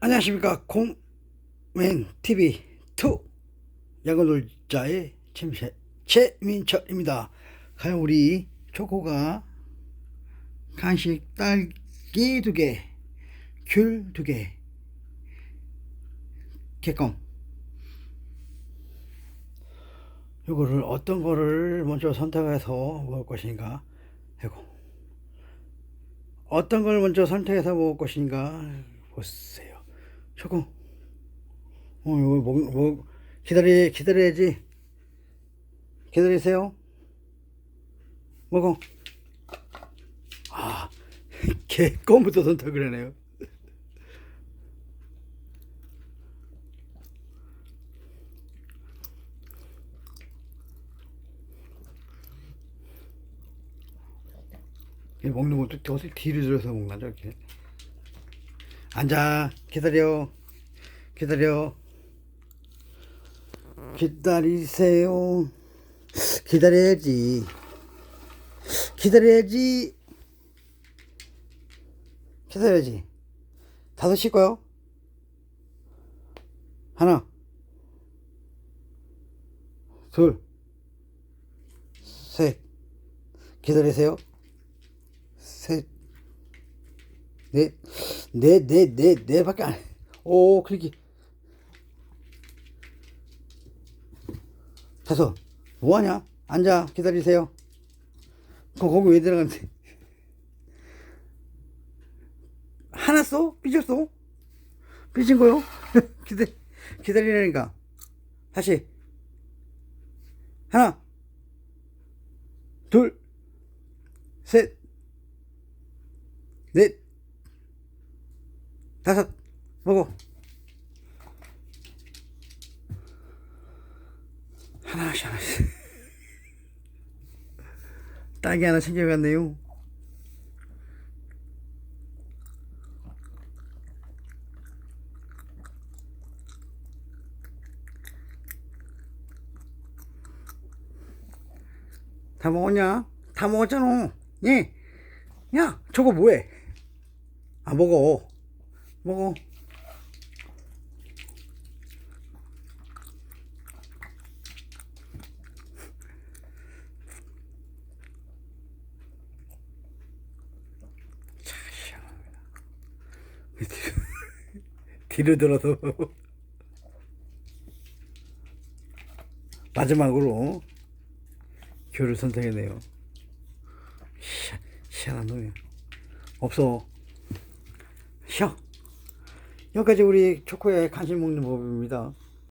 안녕하십니까 콩맨 TV 2 야구 놀자의 최민철, 최민철입니다. 과연 우리 초코가 간식 딸기 두 개, 귤 두 개, 개껌. 요거를 어떤 거를 먼저 선택해서 먹을 것인가 하고 어떤 걸 먼저 선택해서 먹을 것인가 보세요. 초코. 어, 이거 먹, 먹, 기다리, 기다려야지. 기다리세요. 먹어. 아, 개 껌부터 선택을 하네요. 이 먹는 것도 어떻게 뒤로 들어서 먹나 저렇게. 앉아 기다려 기다려. 기다리세요. 기다려야지. 기다려야지. 기다려야지. 다섯 시 거요? 하나. 둘 셋. 기다리세요. 셋. 넷, 넷, 넷, 넷, 넷 밖에 안, 해. 오, 그렇게. 다섯. 뭐하냐? 앉아, 기다리세요. 거, 거기 왜 들어갔는데? 하나 써? 삐졌어? 삐진 거요? 기다, 기다리라니까. 다시. 하나, 둘, 셋, 넷, 다섯, 먹어. 하나씩 하나씩. 딸기 하나 챙겨갔네요. 다 먹었냐? 다 먹었잖아. 예. 야, 저거 뭐해? 아, 먹어. 먹어. 자, 시원합니다. 뒤로, 들어서 마지막으로 귤을 선택했네요. 시, 시원한 놈이야. 없어. 쉬어. 여기까지 우리 초코의 간식 먹는 법입니다.